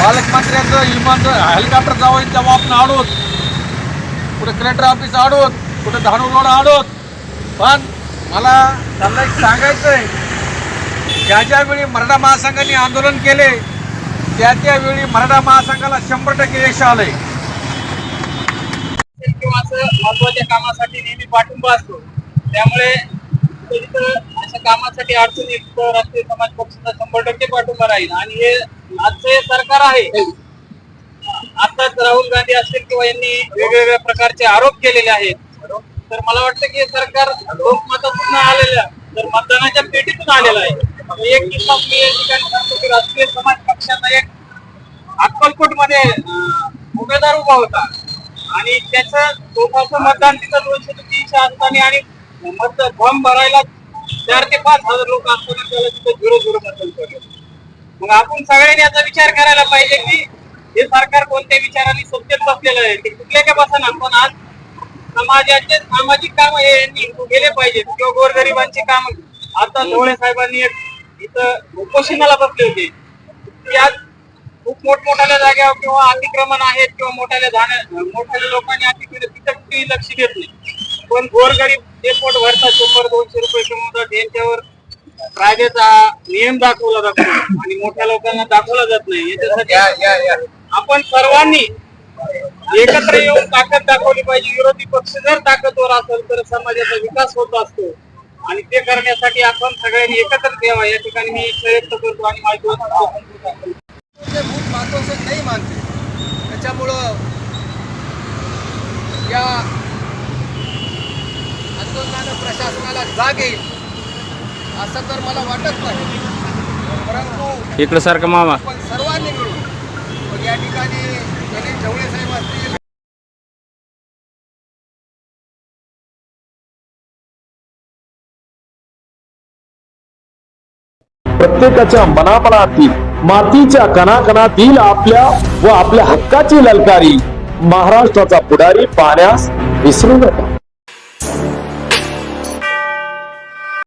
पालकमंत्र्यांचं विमान हेलिकॉप्टर जावं तेव्हा आपण आडोत. कुठे कलेक्टर ऑफिस आडोत कुठे धानू रोड आडोत. पण मला त्यांना एक सांगायचं आहे ज्या ज्यावेळी मराठा महासंघाने आंदोलन केले त्या त्यावेळी मराठा महासंघाला शंभर टक्के यश आलंय. किंवा असं महत्त्वाच्या कामासाठी नेहमी पाठिंबा असतो. त्यामुळे तिथं अशा कामासाठी अडचण राष्ट्रीय समाज पक्षाचा शंभर टक्के पाठिंबा राहील. आणि हे आजचं हे सरकार आहे. आताच राहुल गांधी असतील किंवा यांनी वेगवेगळ्या प्रकारचे आरोप केलेले आहेत. तर मला वाटतं की हे सरकार लोकमतातून आलेलं तर मतदानाच्या पेटीतून आलेलं आहे. एक किस्सा मी या ठिकाणी सांगतो की राष्ट्रीय समाज पक्षाचा एक अक्कलकोटमध्ये उमेदवार उभा होता. आणि त्याचं तोफाचं मतदान तिथं दोनशे ते तीनशे असताना आणि मतदार फॉर्म भरायला चार ते पाच हजार लोक असताना त्याला तिथं झिरो झिरो मतदान पडलं मग आपण सगळ्यांनी याचा विचार करायला पाहिजे की हे सरकार कोणत्या विचाराने सत्तेत बसलेलं आहे? ते कुठल्या का ना पण आज समाजाचे सामाजिक काम हे यांनी केले पाहिजेत. किंवा गोरगरिबांची काम. आता ढोळे साहेबांनी इथं उपोषणाला बसले होते. की आज खूप मोठमोठ्या जाग्यावर किंवा अतिक्रमण आहेत किंवा मोठ्या जाण्या मोठ्या लोकांनी अतिक्रमण तिथं कुठेही लक्ष देत नाही. पण गोरगरीब जे पोट भरतात शंभर दोनशे रुपये किंवा यांच्यावर कायद्याचा नियम दाखवला जातो आणि मोठ्या लोकांना दाखवला जात नाही. याच्यासाठी आपण सर्वांनी एकत्र येऊन ताकद दाखवली पाहिजे. विरोधी पक्ष जर ताकदवर असेल तर समाजाचा विकास होत असतो. आणि ते करण्यासाठी आपण सगळ्यांनी एकत्र यावं या ठिकाणी मी व्यक्त करतो आणि माझी महत्वाचं नाही मानते त्याच्यामुळं या आंदोलनानं प्रशासनाला जाग येईल. असं तर मला वाटत नाही. परंतु इकडं सारखं मामा. सर्वांनी मिळून या ठिकाणी गणेश ढवळे साहेब असतील प्रत्येकाच्या मनामनातील मातीच्या कणाकणातील आपल्या व आपल्या हक्काची ललकारी महाराष्ट्राचा पुढारी पाहण्यास विसरू नका.